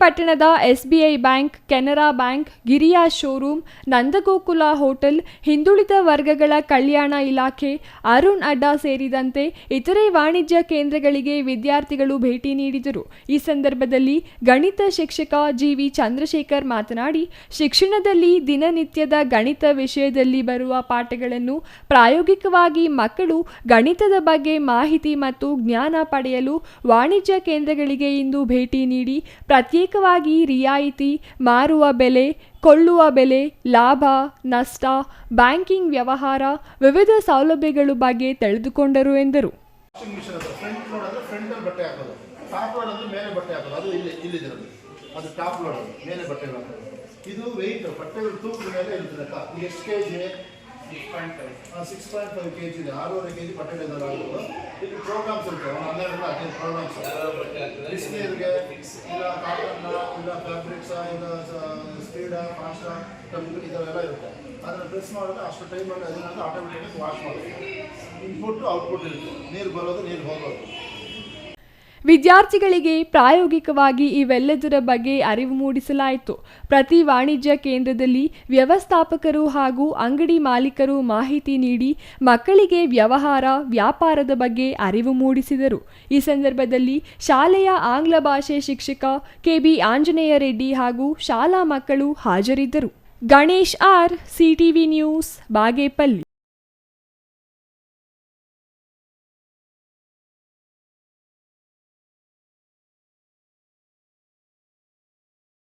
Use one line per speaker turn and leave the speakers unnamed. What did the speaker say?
ಪಟ್ಟಣದ SBI bank, Canara bank, Giriya showroom, Nandagokula hotel, ಹಿಂದುಳಿದ ವರ್ಗಗಳ ಕಲ್ಯಾಣ ಇಲಾಖೆ, ಅರುಣ್ ಅಡ್ಡಾ ಸೇರಿದಂತೆ ಇತರೆ ವಾಣಿಜ್ಯ ಕೇಂದ್ರಗಳಿಗೆ ವಿದ್ಯಾರ್ಥಿಗಳು ಭೇಟಿ ನೀಡಿದರು. ಈ ಸಂದರ್ಭದಲ್ಲಿ ಗಣಿತ ಶಿಕ್ಷಕ ಜಿವಿ ಚಂದ್ರಶೇಖರ್ ಮಾತನಾಡಿ, ಶಿಕ್ಷಣದಲ್ಲಿ ದಿನನಿತ್ಯದ ಗಣಿತ ವಿಷಯದಲ್ಲಿ ಬರುವ ಪಾಠಗಳನ್ನು ಪ್ರಾಯೋಗಿಕವಾಗಿ ಮಕ್ಕಳು ಗಣಿತದ ಬಗ್ಗೆ ಮಾಹಿತಿ ಮತ್ತು ಜ್ಞಾನ ಪಡೆಯಲು ವಾಣಿಜ್ಯ ಕೇಂದ್ರಗಳಿಗೆ ಇಂದು ಭೇಟಿ ನೀಡಿ ಪ್ರತ್ಯೇಕವಾಗಿ ರಿಯಾಯಿತಿ, ಮಾರುವ ಬೆಲೆ, ಕೊಳ್ಳುವ ಬೆಲೆ, ಲಾಭ, ನಷ್ಟ, ಬ್ಯಾಂಕಿಂಗ್ ವ್ಯವಹಾರ, ವಿವಿಧ ಸೌಲಭ್ಯಗಳ ಬಗ್ಗೆ ತಿಳಿದುಕೊಂಡರು ಎಂದರು.
ಇದು ವೆಯ್ಟ್ ಬಟ್ಟೆಗಳು ತೂಕದ ಮೇಲೆ ಎಷ್ಟು K six point five K G ಇದೆ. ಆರೂವರೆ ಕೆ ಜಿ ಆಗೋದು ಇದು ಪ್ರೋಗ್ರಾಮ್ಸ್ ಇರುತ್ತೆ ಒಂದು ಹನ್ನೆರಡು ಹದಿನೈದು ಪ್ರೋಗ್ರಾಮ್ಸ್ ಬಿಸಿನೀರಿಗೆ, ಇಲ್ಲ ಕಾಟನ್ ಇಲ್ಲ ಫ್ಯಾಬ್ರಿಕ್ಸ ಇಲ್ಲ ಸ್ಪೀಡ ಫಾಸ್ಟ ಇದೆಲ್ಲ ಇರುತ್ತೆ. ಅದನ್ನು ಡ್ರೆಸ್ ಮಾಡಿದ್ರೆ ಅಷ್ಟು ಟೈಮಲ್ಲಿ ಅದನ್ನ ಆಟೋಮೆಟಿಕ್ ವಾಶ್ ಮಾಡೋದು ಇನ್ಪುಟ್ ಔಟ್ಪುಟ್ ಇರುತ್ತೆ. ನೀರು ಬರೋದು, ನೀರು ಹೋಗೋದು.
ವಿದ್ಯಾರ್ಥಿಗಳಿಗೆ ಪ್ರಾಯೋಗಿಕವಾಗಿ ಇವೆಲ್ಲದರ ಬಗ್ಗೆ ಅರಿವು ಮೂಡಿಸಲಾಯಿತು. ಪ್ರತಿ ವಾಣಿಜ್ಯ ಕೇಂದ್ರದಲ್ಲಿ ವ್ಯವಸ್ಥಾಪಕರು ಹಾಗೂ ಅಂಗಡಿ ಮಾಲೀಕರು ಮಾಹಿತಿ ನೀಡಿ ಮಕ್ಕಳಿಗೆ ವ್ಯವಹಾರ, ವ್ಯಾಪಾರದ ಬಗ್ಗೆ ಅರಿವು ಮೂಡಿಸಿದರು. ಈ ಸಂದರ್ಭದಲ್ಲಿ ಶಾಲೆಯ ಆಂಗ್ಲ ಭಾಷೆ ಶಿಕ್ಷಕ ಕೆಬಿ ಆಂಜನೇಯ ರೆಡ್ಡಿ ಹಾಗೂ ಶಾಲಾ ಮಕ್ಕಳು ಹಾಜರಿದ್ದರು. Ganesh R, CTV news, Bagepalli.